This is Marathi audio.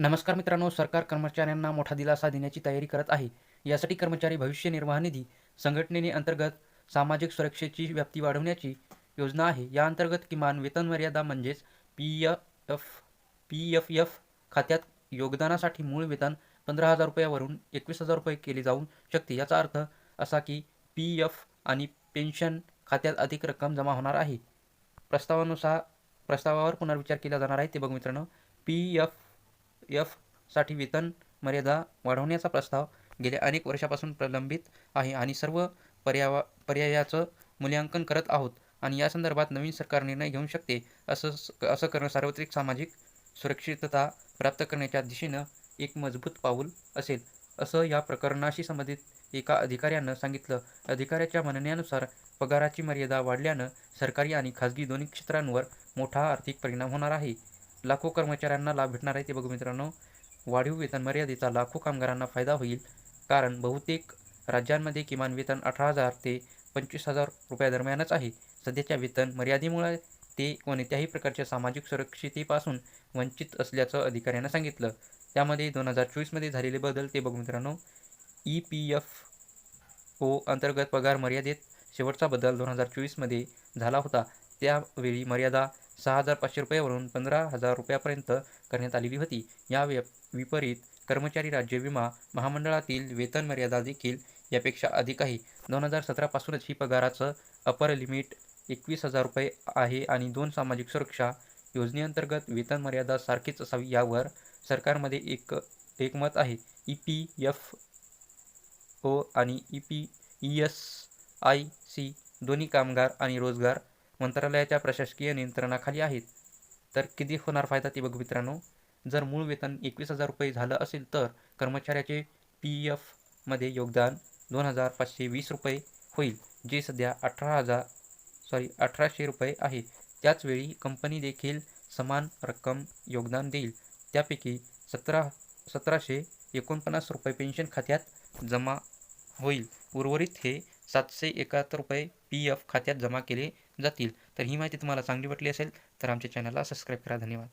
नमस्कार मित्रांनो सरकार कर्मचाऱ्यांना मोठा दिलासा देण्याची तयारी करत आहे. यासाठी कर्मचारी भविष्य निर्वाह निधी संघटनेने अंतर्गत सामाजिक सुरक्षेची व्याप्ती वाढवण्याची योजना आहे. या अंतर्गत किमान वेतन मर्यादा म्हणजेच P F P F F खात्यात योगदानासाठी मूळ वेतन पंधरा हजार रुपयावरून एकवीस हजार रुपये केले जाऊ शकते. याचा अर्थ असा की पी एफ आणि पेन्शन खात्यात अधिक रक्कम जमा होणार आहे. प्रस्तावानुसार प्रस्तावावर पुनर्विचार केला जाणार आहे. ते बघू मित्रांनो. पी एफ एफसाठी वेतन मर्यादा वाढवण्याचा प्रस्ताव गेल्या अनेक वर्षापासून प्रलंबित आहे आणि सर्व पर्यावा पर्यायाचं मूल्यांकन करत आहोत आणि या संदर्भात नवीन सरकार निर्णय घेऊ शकते असं असं करणं सार्वत्रिक सामाजिक सुरक्षितता प्राप्त करण्याच्या दिशेनं एक मजबूत पाऊल असेल असं या प्रकरणाशी संबंधित एका अधिकाऱ्यानं सांगितलं. अधिकाऱ्याच्या म्हणण्यानुसार पगाराची मर्यादा वाढल्यानं सरकारी आणि खाजगी दोन्ही क्षेत्रांवर मोठा आर्थिक परिणाम होणार आहे. लाखो कर्मचाऱ्यांना लाभ भेटणार आहे ते बघू मित्रांनो. वाढीव वेतन मर्यादेचा लाखो कामगारांना फायदा होईल. कारण बहुतेक राज्यांमध्ये किमान वेतन अठरा हजार ते पंचवीस हजार रुपयादरम्यानच आहे. सध्याच्या वेतन मर्यादेमुळे ते कोणत्याही प्रकारच्या सामाजिक सुरक्षितेपासून वंचित असल्याचं अधिकाऱ्यांना सांगितलं. त्यामध्ये दोन हजार चोवीसमध्ये झालेले बदल ते बघू मित्रांनो. ई पी एफ ओ अंतर्गत पगार मर्यादेत शेवटचा बदल दोन हजार चोवीसमध्ये झाला होता. त्यावेळी मर्यादा सहा हजार पाचशे रुपयावरून पंधरा हजार रुपयापर्यंत करण्यात आलेली होती. या व्य विपरीत कर्मचारी राज्य विमा महामंडळातील वेतन मर्यादा देखील यापेक्षा अधिक आहे. दोन हजार सतरापासूनच ही पगाराचं अपर लिमिट एकवीस हजार रुपये आहे आणि दोन सामाजिक सुरक्षा योजनेअंतर्गत वेतन मर्यादा सारखीच असावी यावर सरकारमध्ये एक एकमत आहे. ई पी एफ ओ आणि E P E S I C दोन्ही कामगार आणि रोजगार मंत्रालयाच्या प्रशासकीय नियंत्रणाखाली आहेत. तर किती होणार फायदा ते बघू मित्रांनो. जर मूळ वेतन एकवीस हजार रुपये झालं असेल तर कर्मचाऱ्याचे पी एफमध्ये योगदान दोन हजार पाचशे वीस रुपये होईल जे सध्या अठरा हजार सॉरी अठराशे रुपये आहे. त्याचवेळी कंपनी देखील समान रक्कम योगदान देईल. त्यापैकी सतरा सतराशे एकोणपन्नास रुपये पेन्शन खात्यात जमा होईल. उर्वरित हे सातशे एकाहत्तर रुपये पी एफ खात्यात जमा केले जातील. तर ही माहिती तुम्हाला चांगली वाटली असेल तर आमच्या चॅनलला सबस्क्राईब करा. धन्यवाद.